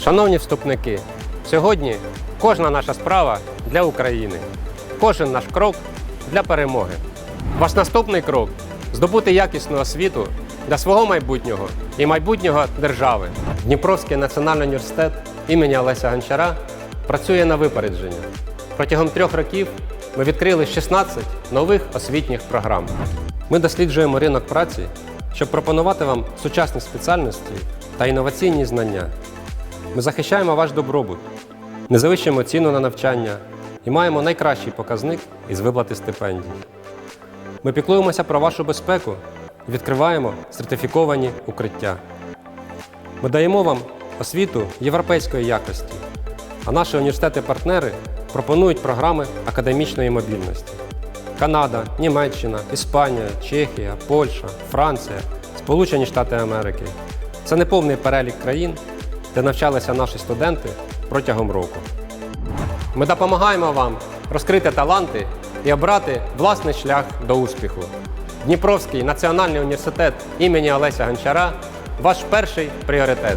Шановні вступники, сьогодні кожна наша справа для України, кожен наш крок для перемоги. Ваш наступний крок здобути якісну освіту для свого майбутнього і майбутнього держави. Дніпровський національний університет імені Олеся Гончара працює на випередження. Протягом трьох років ми відкрили 16 нових освітніх програм. Ми досліджуємо ринок праці, щоб пропонувати вам сучасні спеціальності та інноваційні знання. Ми захищаємо ваш добробут, не завищуємо ціну на навчання і маємо найкращий показник із виплати стипендій. Ми піклуємося про вашу безпеку і відкриваємо сертифіковані укриття. Ми даємо вам освіту європейської якості, а наші університети-партнери пропонують програми академічної мобільності. Канада, Німеччина, Іспанія, Чехія, Польща, Франція, Сполучені Штати Америки. Це не повний перелік країн, де навчалися наші студенти протягом року. Ми допомагаємо вам розкрити таланти і обрати власний шлях до успіху. Дніпровський національний університет імені Олеся Гончара ваш перший пріоритет.